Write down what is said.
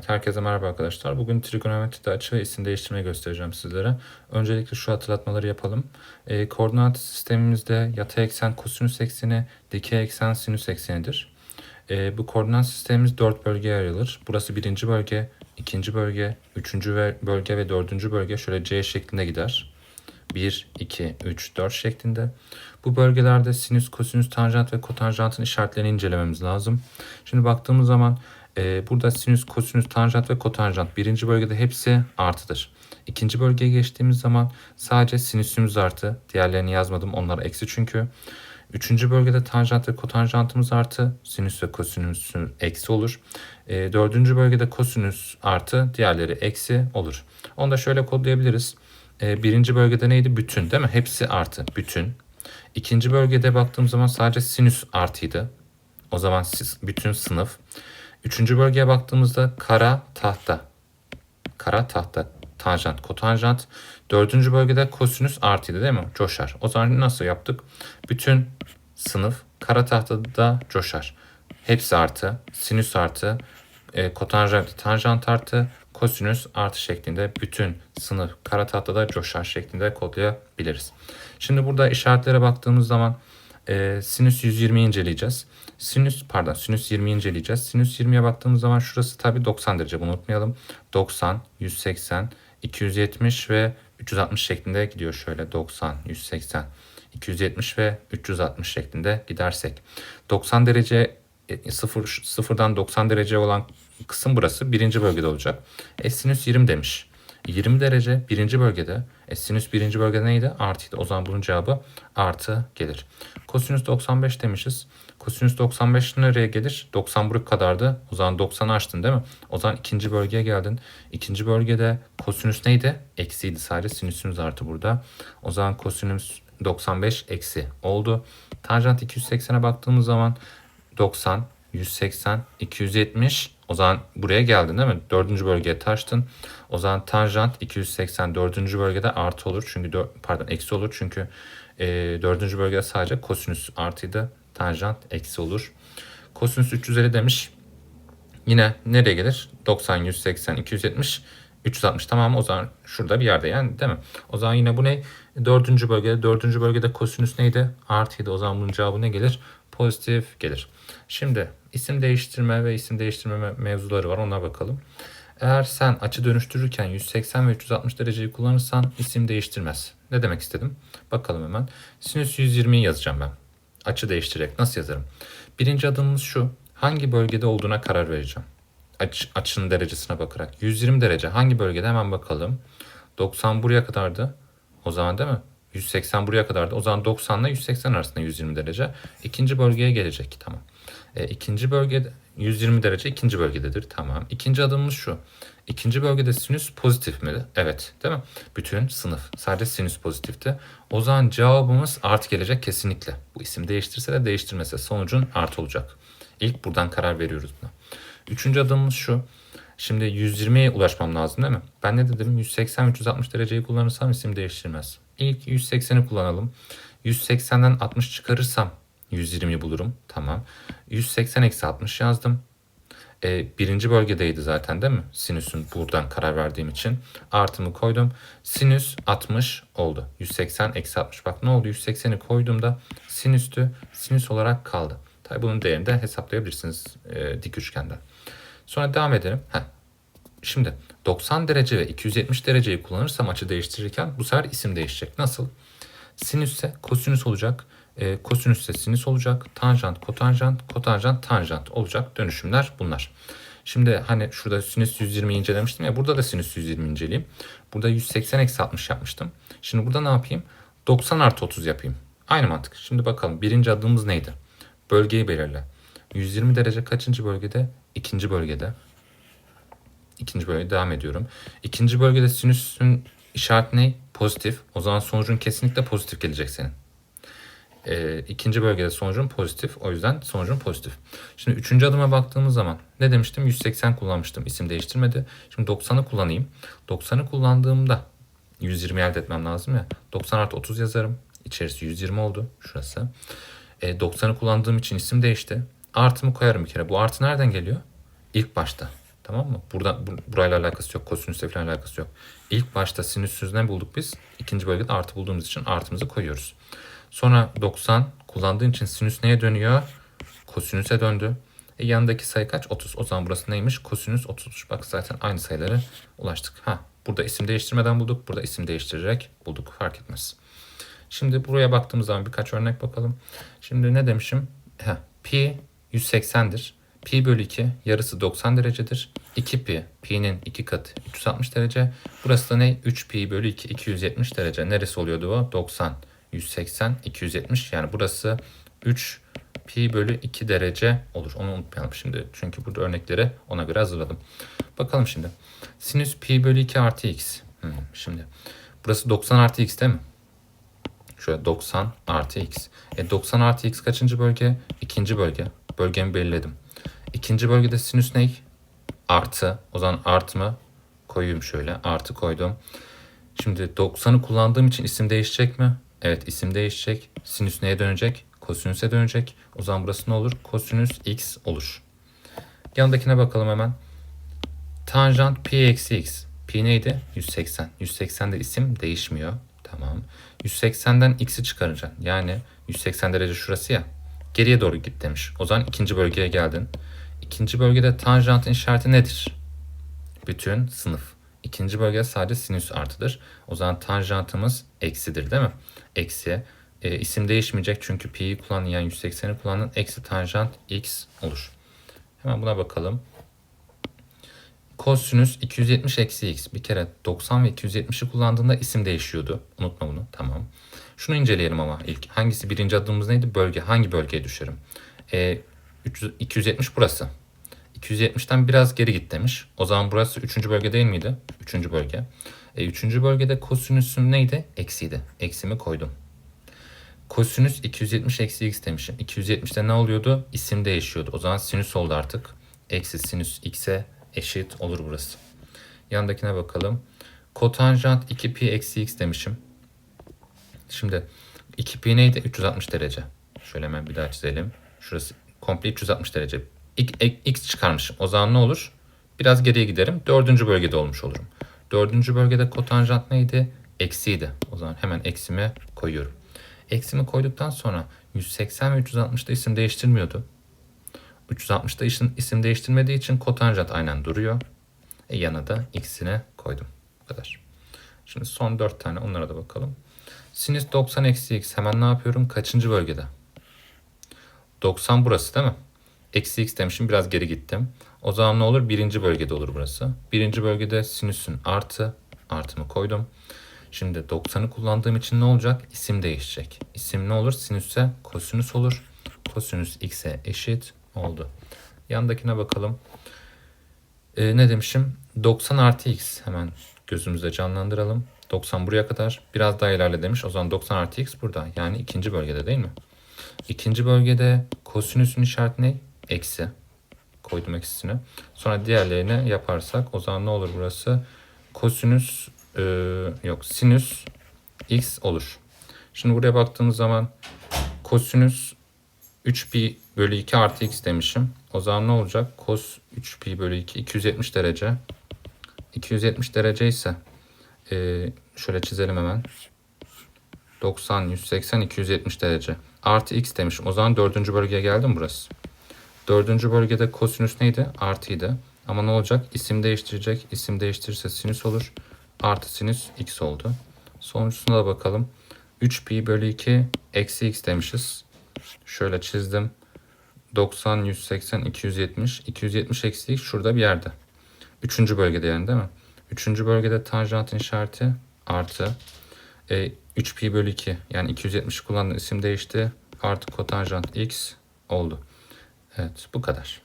Evet, herkese merhaba arkadaşlar. Bugün trigonometride açı ve isim değiştirmeyi göstereceğim sizlere. Öncelikle şu hatırlatmaları yapalım. Ee, koordinat sistemimizde yatay eksen kosinüs ekseni, dikey eksen sinüs eksenidir. Ee, bu koordinat sistemimiz dört bölgeye ayrılır. Burası birinci bölge, ikinci bölge, üçüncü bölge ve dördüncü bölge şöyle C şeklinde gider. 1, 2, 3, 4 şeklinde. Bu bölgelerde sinüs, kosinüs, tanjant ve kotanjantın işaretlerini incelememiz lazım. Şimdi baktığımız zaman e, burada sinüs, kosinüs, tanjant ve kotanjant birinci bölgede hepsi artıdır. İkinci bölgeye geçtiğimiz zaman sadece sinüsümüz artı. Diğerlerini yazmadım. Onlar eksi çünkü. Üçüncü bölgede tanjant ve kotanjantımız artı. Sinüs ve kosinüs eksi olur. E, dördüncü bölgede kosinüs artı. Diğerleri eksi olur. Onu da şöyle kodlayabiliriz. E, birinci bölgede neydi? Bütün değil mi? Hepsi artı. Bütün. İkinci bölgede baktığım zaman sadece sinüs artıydı. O zaman bütün sınıf. Üçüncü bölgeye baktığımızda kara tahta. Kara tahta. Tanjant, kotanjant. Dördüncü bölgede kosinüs artıydı değil mi? Coşar. O zaman nasıl yaptık? Bütün sınıf kara tahtada coşar. Hepsi artı. Sinüs artı. E, kotanjant, tanjant artı. Kosinüs artı şeklinde bütün sınıf kara tahtada coşar şeklinde kodlayabiliriz. Şimdi burada işaretlere baktığımız zaman e, sinüs 120'yi inceleyeceğiz. Sinüs pardon sinüs 20'yi inceleyeceğiz. Sinüs 20'ye baktığımız zaman şurası tabii 90 derece bunu unutmayalım. 90, 180, 270 ve 360 şeklinde gidiyor şöyle 90, 180, 270 ve 360 şeklinde gidersek. 90 derece e, sıfır, sıfırdan 90 derece olan kısım burası birinci bölgede olacak. E, sinüs 20 demiş. 20 derece birinci bölgede. E, sinüs birinci bölgede neydi? Artıydı. O zaman bunun cevabı artı gelir. Kosinüs 95 demişiz. Kosinüs 95 nereye gelir? 90 buruk kadardı. O zaman 90'ı açtın değil mi? O zaman ikinci bölgeye geldin. İkinci bölgede kosinüs neydi? Eksiydi sadece. Sinüsümüz artı burada. O zaman kosinüs 95 eksi oldu. Tanjant 280'e baktığımız zaman 90, 180, 270. O zaman buraya geldin değil mi? Dördüncü bölgeye taştın. O zaman tanjant 280 dördüncü bölgede artı olur. Çünkü pardon eksi olur. Çünkü e, dördüncü bölgede sadece kosinüs artıydı. Tanjant eksi olur. Kosinüs 350 demiş. Yine nereye gelir? 90, 180, 270, 360 tamam o zaman şurada bir yerde yani değil mi? O zaman yine bu ne? Dördüncü bölgede. Dördüncü bölgede kosinüs neydi? Artıydı. O zaman bunun cevabı ne gelir? Pozitif gelir. Şimdi isim değiştirme ve isim değiştirme mevzuları var. Ona bakalım. Eğer sen açı dönüştürürken 180 ve 360 dereceyi kullanırsan isim değiştirmez. Ne demek istedim? Bakalım hemen. Sinüs 120'yi yazacağım ben. Açı değiştirerek nasıl yazarım? Birinci adımımız şu. Hangi bölgede olduğuna karar vereceğim. Aç, açının derecesine bakarak. 120 derece hangi bölgede hemen bakalım. 90 buraya kadardı. O zaman değil mi? 180 buraya kadardı. O zaman 90 ile 180 arasında 120 derece. İkinci bölgeye gelecek. Tamam. E, ikinci bölgede 120 derece ikinci bölgededir. Tamam. İkinci adımımız şu. İkinci bölgede sinüs pozitif mi? Evet. Değil mi? Bütün sınıf. Sadece sinüs pozitifti. O zaman cevabımız artı gelecek kesinlikle. Bu isim değiştirse de değiştirmese sonucun artı olacak. İlk buradan karar veriyoruz buna. Üçüncü adımımız şu. Şimdi 120'ye ulaşmam lazım değil mi? Ben ne dedim? 180-360 dereceyi kullanırsam isim değiştirmez. İlk 180'i kullanalım. 180'den 60 çıkarırsam 120'yi bulurum. Tamam. 180 eksi 60 yazdım. E, birinci bölgedeydi zaten değil mi? Sinüsün buradan karar verdiğim için. Artımı koydum. Sinüs 60 oldu. 180 eksi 60. Bak ne oldu? 180'i koyduğumda sinüstü sinüs olarak kaldı. Tabi bunun değerini de hesaplayabilirsiniz e, dik üçgenden. Sonra devam edelim. Heh. Şimdi 90 derece ve 270 dereceyi kullanırsam açı değiştirirken bu sefer isim değişecek. Nasıl? Sinüsse kosinüs olacak. E, kosinüsse sinüs olacak. Tanjant, kotanjant, kotanjant, tanjant olacak dönüşümler bunlar. Şimdi hani şurada sinüs 120 incelemiştim ya burada da sinüs 120 inceleyeyim. Burada 180 eksi 60 yapmıştım. Şimdi burada ne yapayım? 90 artı 30 yapayım. Aynı mantık. Şimdi bakalım birinci adımımız neydi? Bölgeyi belirle. 120 derece kaçıncı bölgede? İkinci bölgede. İkinci bölgede devam ediyorum. İkinci bölgede sinüsün işareti ne? Pozitif. O zaman sonucun kesinlikle pozitif gelecek senin. Ee, ikinci bölgede sonucun pozitif. O yüzden sonucun pozitif. Şimdi üçüncü adıma baktığımız zaman ne demiştim? 180 kullanmıştım. İsim değiştirmedi. Şimdi 90'ı kullanayım. 90'ı kullandığımda 120 elde etmem lazım ya. 90 artı 30 yazarım. İçerisi 120 oldu. Şurası. E, 90'ı kullandığım için isim değişti. Artımı koyarım bir kere. Bu artı nereden geliyor? İlk başta. Tamam mı? Burada bu, burayla alakası yok. Kosinüsle falan alakası yok. İlk başta sinüsüz ne bulduk biz? İkinci bölgede artı bulduğumuz için artımızı koyuyoruz. Sonra 90 kullandığın için sinüs neye dönüyor? Kosinüse döndü. E, yanındaki sayı kaç? 30. O zaman burası neymiş? Kosinüs 30. Bak zaten aynı sayılara ulaştık. Ha, burada isim değiştirmeden bulduk. Burada isim değiştirerek bulduk. Fark etmez. Şimdi buraya baktığımız zaman birkaç örnek bakalım. Şimdi ne demişim? Heh, pi 180'dir. Pi bölü 2 yarısı 90 derecedir. 2 pi, pi'nin 2 katı 360 derece. Burası da ne? 3 pi bölü 2 270 derece. Neresi oluyordu o? 90, 180, 270. Yani burası 3 pi bölü 2 derece olur. Onu unutmayalım şimdi. Çünkü burada örnekleri ona göre hazırladım. Bakalım şimdi. Sinüs pi bölü 2 artı x. Hmm, şimdi burası 90 artı x değil mi? Şöyle 90 artı x. E 90 artı x kaçıncı bölge? İkinci bölge. Bölgemi belirledim. İkinci bölgede sinüs ne? Artı. O zaman artı mı? Koyayım şöyle. Artı koydum. Şimdi 90'ı kullandığım için isim değişecek mi? Evet isim değişecek. Sinüs neye dönecek? Kosinüse dönecek. O zaman burası ne olur? Kosinüs x olur. Yanındakine bakalım hemen. Tanjant pi eksi x. Pi neydi? 180. 180'de isim değişmiyor. Tamam. 180'den x'i çıkaracaksın. Yani 180 derece şurası ya. Geriye doğru git demiş. O zaman ikinci bölgeye geldin. İkinci bölgede tanjantın işareti nedir? Bütün sınıf. İkinci bölge sadece sinüs artıdır. O zaman tanjantımız eksidir değil mi? Eksi. E, isim değişmeyecek çünkü pi'yi kullandın yani 180'i kullandın. Eksi tanjant x olur. Hemen buna bakalım. Kosinüs 270 eksi x. Bir kere 90 ve 270'i kullandığında isim değişiyordu. Unutma bunu. Tamam. Şunu inceleyelim ama ilk. Hangisi birinci adımımız neydi? Bölge. Hangi bölgeye düşerim? E, 300, 270 burası. 270'ten biraz geri git demiş. O zaman burası 3. bölge değil miydi? 3. bölge. E, 3. bölgede kosinüsüm neydi? Eksiydi. Eksimi koydum. Kosinüs 270 eksi x demişim. 270'te ne oluyordu? İsim değişiyordu. O zaman sinüs oldu artık. Eksi sinüs x'e eşit olur burası. Yandakine bakalım. Kotanjant 2pi eksi x demişim. Şimdi 2pi neydi? 360 derece. Şöyle hemen bir daha çizelim. Şurası komple 360 derece. X çıkarmışım. O zaman ne olur? Biraz geriye giderim. Dördüncü bölgede olmuş olurum. Dördüncü bölgede kotanjant neydi? Eksiydi. O zaman hemen eksime koyuyorum. Eksimi koyduktan sonra 180 ve 360'da isim değiştirmiyordu. 360'da isim, isim değiştirmediği için kotanjant aynen duruyor. E yana da x'ine koydum. Bu kadar. Şimdi son 4 tane onlara da bakalım. Sinüs 90 eksi x hemen ne yapıyorum? Kaçıncı bölgede? 90 burası değil mi? Eksi x demişim biraz geri gittim. O zaman ne olur? Birinci bölgede olur burası. Birinci bölgede sinüsün artı. Artımı koydum. Şimdi 90'ı kullandığım için ne olacak? İsim değişecek. İsim ne olur? Sinüse kosinüs olur. Kosinüs x'e eşit oldu. Yandakine bakalım. Ee, ne demişim? 90 artı x. Hemen gözümüzde canlandıralım. 90 buraya kadar. Biraz daha ilerle demiş. O zaman 90 artı x burada. Yani ikinci bölgede değil mi? İkinci bölgede kosinüsün işareti ne? Eksi. Koydum eksisini. Sonra diğerlerini yaparsak o zaman ne olur burası? Kosinüs e, yok sinüs x olur. Şimdi buraya baktığımız zaman kosinüs 3 pi bölü 2 artı x demişim. O zaman ne olacak? Kos 3 pi bölü 2 270 derece. 270 derece ise e, şöyle çizelim hemen. 90, 180, 270 derece. Artı x demişim. O zaman dördüncü bölgeye geldim burası. Dördüncü bölgede kosinüs neydi? Artıydı. Ama ne olacak? İsim değiştirecek. İsim değiştirirse sinüs olur. Artı sinüs x oldu. Sonuncusuna da bakalım. 3 pi bölü 2 eksi x demişiz. Şöyle çizdim. 90, 180, 270. 270 eksi x şurada bir yerde. Üçüncü bölgede yani değil mi? Üçüncü bölgede tanjantın işareti artı. E, 3 pi bölü 2 yani 270 kullandığım isim değişti. Artı kotanjant x oldu. Evet bu kadar.